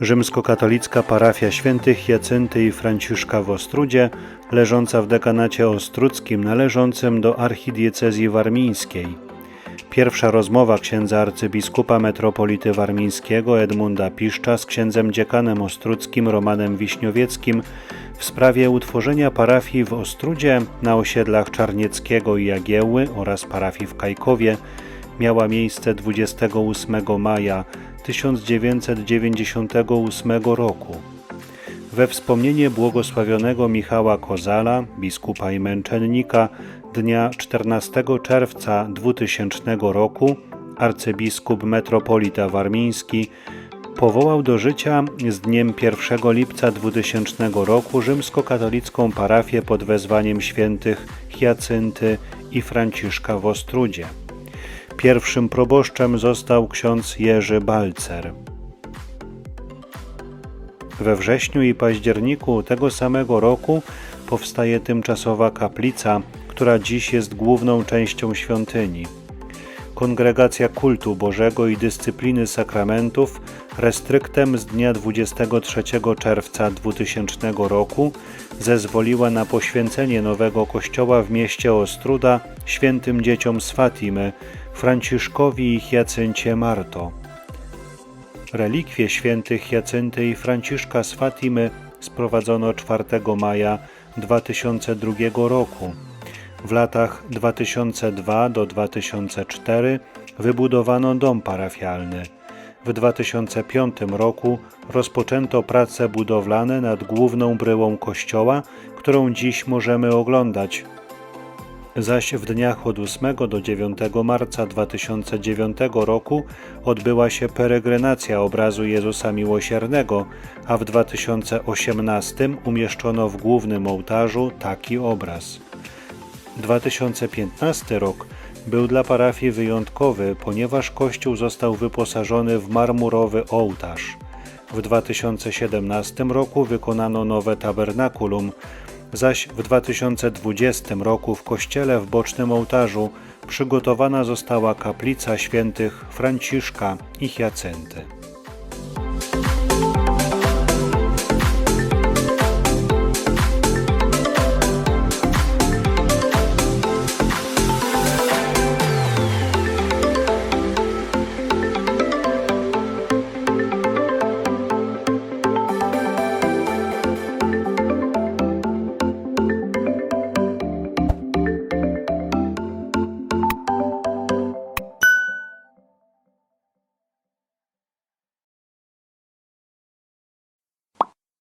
Rzymskokatolicka parafia świętych Jacynty i Franciszka w Ostrudzie, leżąca w dekanacie ostrudzkim należącym do archidiecezji warmińskiej. Pierwsza rozmowa księdza arcybiskupa metropolity warmińskiego Edmunda Piszcza z księdzem dziekanem ostrudzkim Romanem Wiśniowieckim w sprawie utworzenia parafii w Ostrudzie na osiedlach Czarnieckiego i Jagiełły oraz parafii w Kajkowie miała miejsce 28 maja 1998 roku. We wspomnienie błogosławionego Michała Kozala, biskupa i męczennika, dnia 14 czerwca 2000 roku arcybiskup metropolita warmiński powołał do życia z dniem 1 lipca 2000 roku rzymskokatolicką parafię pod wezwaniem świętych Hiacynty i Franciszka w Ostrudzie. Pierwszym proboszczem został ksiądz Jerzy Balcer. We wrześniu i październiku tego samego roku powstaje tymczasowa kaplica, która dziś jest główną częścią świątyni. Kongregacja Kultu Bożego i Dyscypliny Sakramentów restryktem z dnia 23 czerwca 2000 roku zezwoliła na poświęcenie nowego kościoła w mieście Ostruda świętym dzieciom z Fatimy, Franciszkowi i Hiacyncie Marto. Relikwie świętych Jacynty i Franciszka z Fatimy sprowadzono 4 maja 2002 roku. W latach 2002 do 2004 wybudowano dom parafialny. W 2005 roku rozpoczęto prace budowlane nad główną bryłą kościoła, którą dziś możemy oglądać. Zaś w dniach od 8 do 9 marca 2009 roku odbyła się peregrinacja obrazu Jezusa Miłosiernego, a w 2018 umieszczono w głównym ołtarzu taki obraz. 2015 rok był dla parafii wyjątkowy, ponieważ kościół został wyposażony w marmurowy ołtarz. W 2017 roku wykonano nowe tabernakulum, zaś w 2020 roku w kościele w bocznym ołtarzu przygotowana została kaplica świętych Franciszka i Hiacynty.